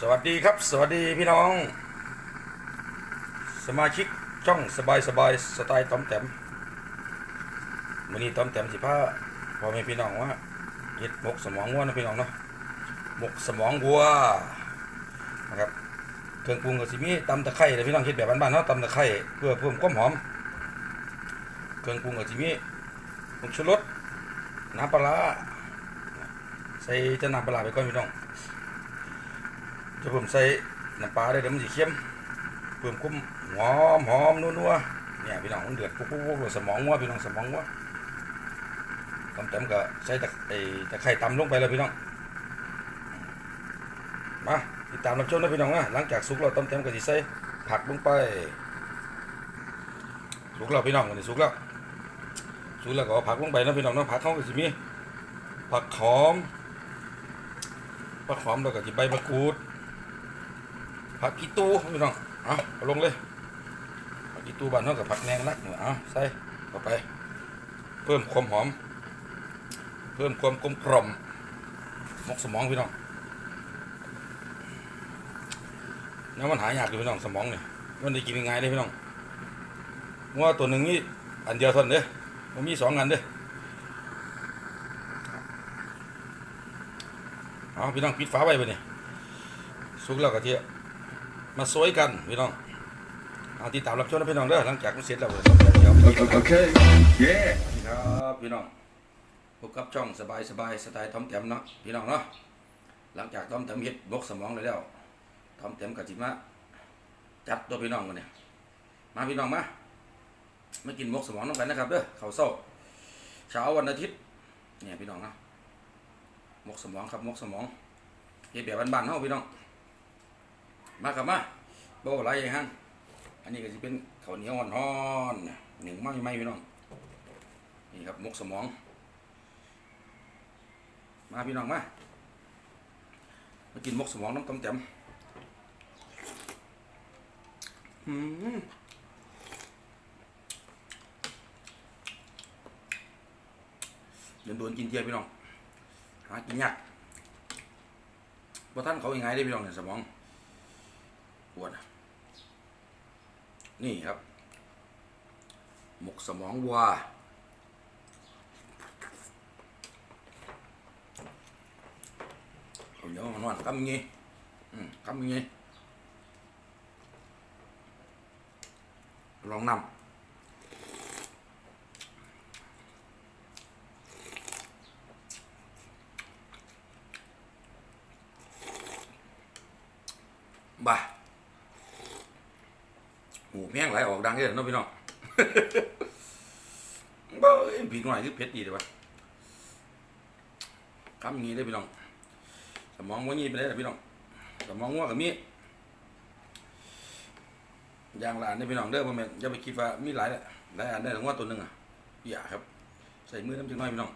สวัสดีครับ สวัสดีพี่น้อง สมาชิกช่องสบายสบายสไตล์ต้อมแต้มวันนี้ต้อมแต้มสิพาพอม่พี่น้องว่าเห็ดหมกสมองวัวนะพี่น้องเนาะหมกสมองวัวนะครับเครื่องปรุงก็สิมีตำตะไคร้เลยพี่น้องเห็ดแบบบ้านๆเนาะตำตะไคร้เพื่อเพิ่มความหอม เครื่องปรุงก็สิมีผงชูรสน้ำปลาใส่จะน้ำปลาไปก่อนพี่น้อง จะผมใส่น้ำปลาได้เดี๋ยวมันสิเค็มเพิ่มคุ้มหอมหอมนัวๆเนี่ยพี่น้องมันเดือดปุ๊บปุ๊บสมองวัวพี่น้องสมองวัวตำเต็มก็ใส่ตะไอ้ตะไคร่ตำลงไปเลยพี่น้องมาติดตามรับชมนะพี่น้องนะหลังจากสุกแล้วตำเต็มก็สิใส่ผักลงไปสุกแล้วพี่น้องอันนี้สุกแล้วสุกแล้วก็ผักลงไปนะพี่น้องนะผักเขาก็สิมีผักหอมผักหอมแล้วก็สิใบมะกรูด ผักกีตูพี่น้องเอาเอาลงเลยผักกีตูบ้านน้อกกับผักแนงนักเนี่ยเอาใส่เข้าไป เพิ่มความหอม เพิ่มความกลมกล่อมมกสมองพี่น้องนี่มันหายากอยู่พี่น้องสมองเนี่ยมันได้กินง่ายๆเลยพี่น้องว่าตัวหนึ่งนี่อันเดียวเท่านั้นเด้อมันมีสองอันเด้อเอาพี่น้องปิดฝาไว้ไปเนี่ยสุกแล้วก็เทียมาสวยกันพี่น้องเอาติดตามรับชมนะพี่น้องเด้อหลังจากมันเสร็จแล้วเดี๋ยวเดี๋ยว Okay. Yeah. ครับพี่น้องพบกับช่องสบายสบายสไตล์ทอมแต้มเนาะพี่น้องเนาะหลังจากทอมแต้มเฮ็ดบกสมองเลยแล้วทอมแต้มกับจิมาจัดตัวพี่น้องกันเนี่ยมาพี่น้องมามากินมกสมองน้องกันนะครับเด้อข้าวเช้าเช้าวันอาทิตย์เนี่ยพี่น้องเนาะมกสมองครับมกสมองเฮ็ดแบบบ้านๆเฮาพี่น้อง มาครับมาโบไรฮะอันนี้ก็จะเป็นข้าวเหนียวอ่อนๆน่ะหนึ่งไม้ไม้พี่น้องนี่ครับมกสมอง มาพี่น้องมามากินมกสมองน้ำต้มแจ่มอืมเดินโดนกินเทียพี่น้องหากินยากว่าท่านเขายังไงได้พี่น้องเนี่ยสมอง ปวดอะ นี่ครับ หมกสมองวัวเอาเดี๋ยวนอนกำงี้กำงี้ลองนำบ่า หูแม่งไหลออกดังเลยเนาะพี่น้องเบ้ยผีหน่อยคือเพชรดีเลยวะคำงี้ได้พี่น้องสมองว่างี้ไปเลยพี่น้องสมองว่ากับมีอย่างละอันได้พี่น้องเด้อพ่อแม่อย่าไปคิดว่ามีหลายแหละหลายอันได้ถึงว่าตัวหนึ่งอะอย่าครับ ใส่มือน้ำจังน้อยพี่น้อง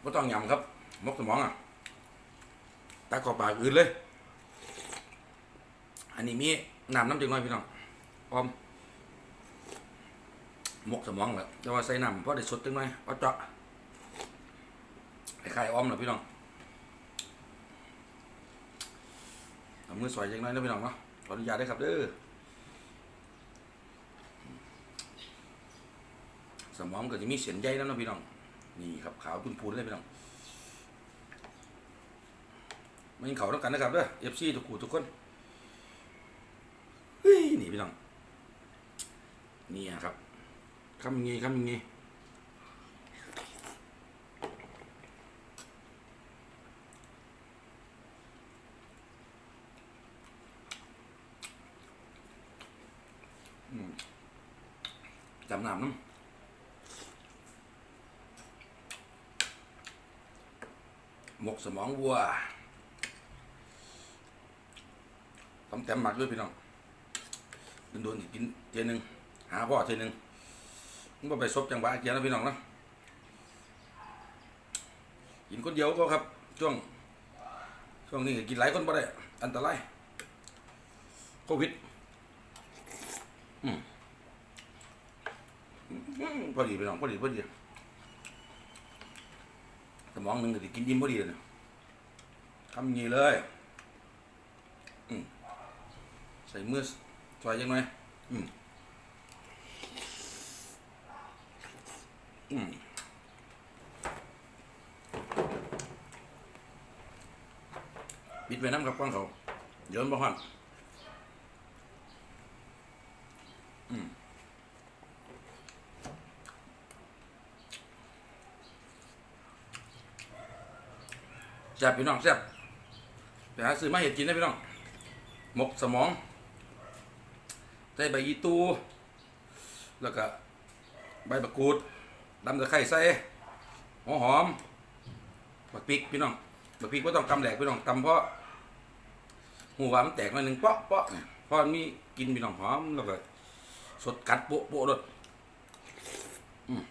ไม่ต้องยำครับ มกสมองอะตาขอบปากอื่นเลย อันนี้มีน้ำน้ำจังน้อยพี่น้องออมมกสมองแหละแต่ว่าใส่น้ำเพราะได้สดจังหน่อยเอาเจาะคล้ายๆอ้อมนะพี่น้องเอามือสวยจังน่อยนะพี่น้องเนาะขออนุญาตได้ครับเด้อสมองก็จะมีเส้นใยแล้วนะพี่น้อง นี่ครับขาวพูนๆเลยพี่น้องมันเขาต้องกันนะครับเด้อเอฟซีทุกคู่ทุกคนเฮ้ยนี่พี่น้องนี่ครับคำงี้คำงี้อืมจำน้ำน้ำ หมกสมองวัวต้มแต้มหมักด้วยพี่น้องโดนกินเทียหนึงหาพ่อเทียหนึงมันไปซบจังหวะเกียร์นะพี่น้องนะกินคนเดียวก็ครับ ช่วง ช่วงนี้กินหลายคนบ่ได้ อันตรายโควิดอืมอืมพอดีพี่น้องพอดีพอดี มองหนึ่งก็สิกินยิ้มพอดีเลยนะทำงี้เลยใส่มือซอยยังไงอืมอืมปิดไว้น้ำกับกว้างเขาเยวมันบ่หัน แซ่บพี่น้องแซ่บไปหาซื้อมาเห็ดกินได้พี่น้องหมกสมองใส่ใบยีตู แล้วก็ใบมะกรูดดำตะไคร้ใส่หัวหอมบักพริกพี่น้องบักพริกก็ต้องตำแหลกพี่น้องตำเพราะหูหวานมันแตกหน่อยหนึ่งเปาะเปาะเพราะมีกินพี่น้องหอมแล้วก็สดกัดโปะโปะรสอืม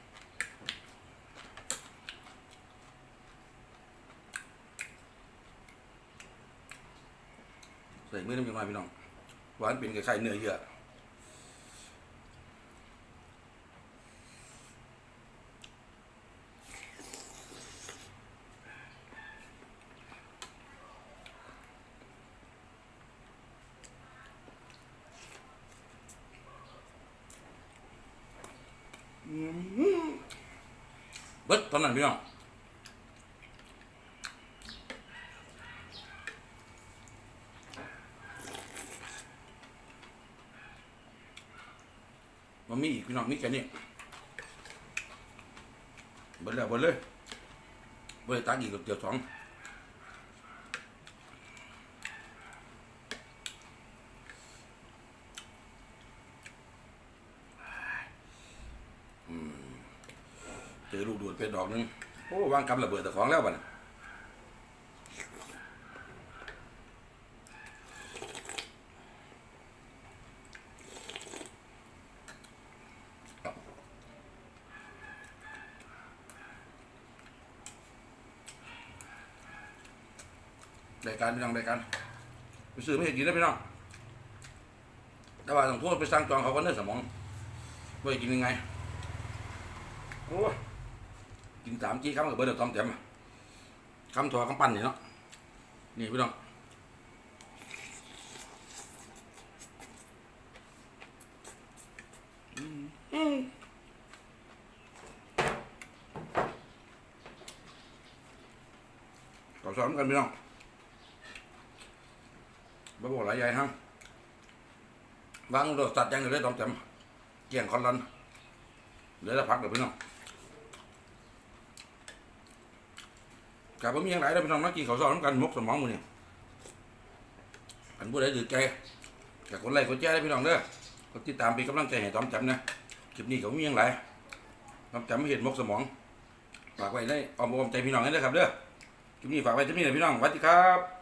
ส่มือน้ำจังหน่อยพี่น้องหวานเป็นคล้ายๆเนื้อเยื่อเบิดตอนนั้นพี่น้อง มันมีอีกพี่น้องมีแค่นี้เบิดแล้วเบิดเลยเบิดตักอีกับเดียวสองเจอลูกดูดเพชรดอกหนึงโอ้วางกำระเบิดแต่ของแล้วบัดน่ะ รายการพี่น้องรายการไปซื้อไม่เห็นกินได้พี่น้องแต่ว่าต้องโทษไปสั่งจองเขาก็เนื้อสมองว่าจะกินยังไงโอ้กินสามจีคำกับเบอร์เดอร์ตอมเต็มคำถั่วคำปั้นนี่เนาะนี่พี่น้องขอสอนกันพี่น้อง บ่บอกหลายใหญ่ฮะวางรถสัตว์ยังเลยต้อมเต็มเกี่ยงคอนลันเหลือแต่พักเดี๋ยวพี่น้องกับผมมีอย่างไรแล้วพี่น้องมากินข้าวซอยน้ำกันมกสมองมือนี่อันผู้ใดดื้อใจกับคนไล่คนแจ้ได้พี่น้องเด้อกดติดตามเป็นกำลังใจให้ต้อมจำนะคลิปนี้เขามีอย่างไรต้อมจำไม่เห็นมกสมองฝากไว้ในอ้อมอกอ้อมใจพี่น้องนี่นะครับเด้อคลิปนี้ฝากไว้ที่นี่นะพี่น้องสวัสดีครับ